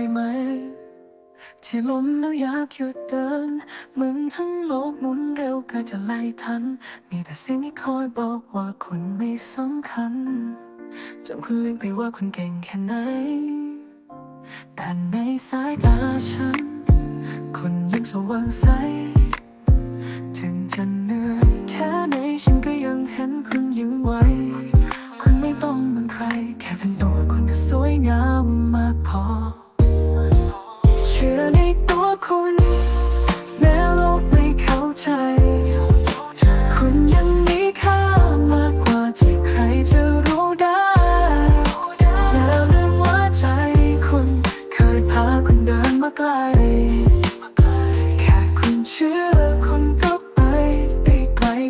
ยไหม ที่ล้มแล้วอยากหยุดเดิน เหมือนทั้งโลกหมุนเร็วเกินจะไล่ทัน มีแต่สียงที่คอยบอกว่าคุณไม่สำคัญจนคุณลืมไปว่าคุณเก่งแค่ไหน แต่ในสายตาฉัน คุณยังสว่างใส ถึงจะเหนื่อยแค่ไหนฉันก็ยังเห็นคุณยิ้มไว้ คุณไม่ต้องเหมือนใคร แค่เป็นตัวคุณก็สวยงามมากพอ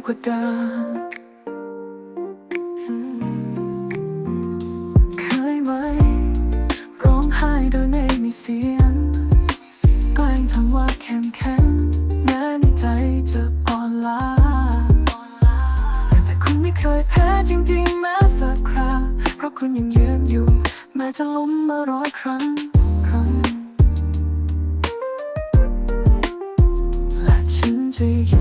กว่าเดิมเคยไหม ร้องไห้โดยไม่มีเสียงแกล้งทำว่าเข้มแข็งแม้ในใจจะอ่อนล้า แต่คุณไม่เคยแพ้จริงๆแม้สักคราเพราะคุณยังยืนอยู่ แม้จะล้มมาร้อยครั้งครั้งและฉันจะ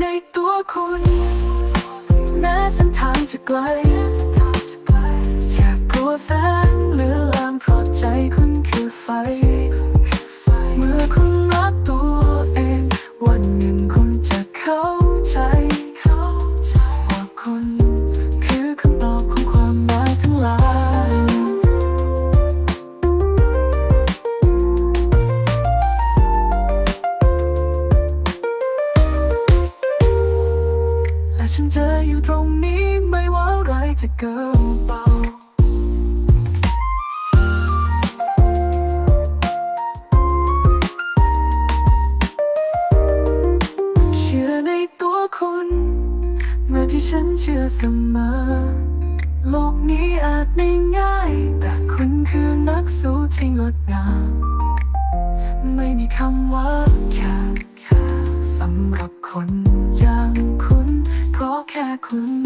ในตัวคุณ แม้เส้นทางจะไกล ฉันจะอยู่ตรงนี้ไม่ว่าอะไรจะเกินเบาเชื่อในตัวคุณ เมื่อที่ฉันเชื่อเสมอ โลกนี้อาจไม่ง่าย แต่คุณคือนักสู้ที่งดงาม ไม่มีคำว่าแค่สำหรับคน ค่คุณ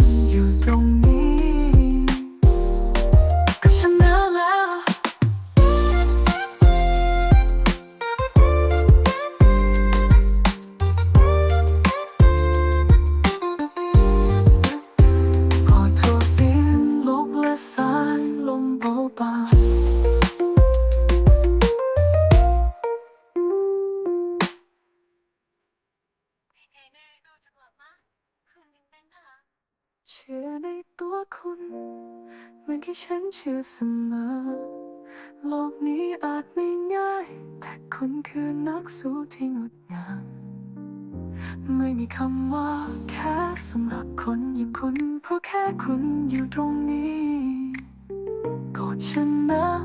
เชื่อในตัวคุณเหมือนที่ฉันเชื่อเสมอ โลกนี้อาจไม่ง่าย แต่คุณคือนักสู้ที่งดงาม ไม่มีคำว่าแค่สำหรับคนอย่างคุณ เพราะแค่คุณอยู่ตรงนี้ก็ชนะแล้ว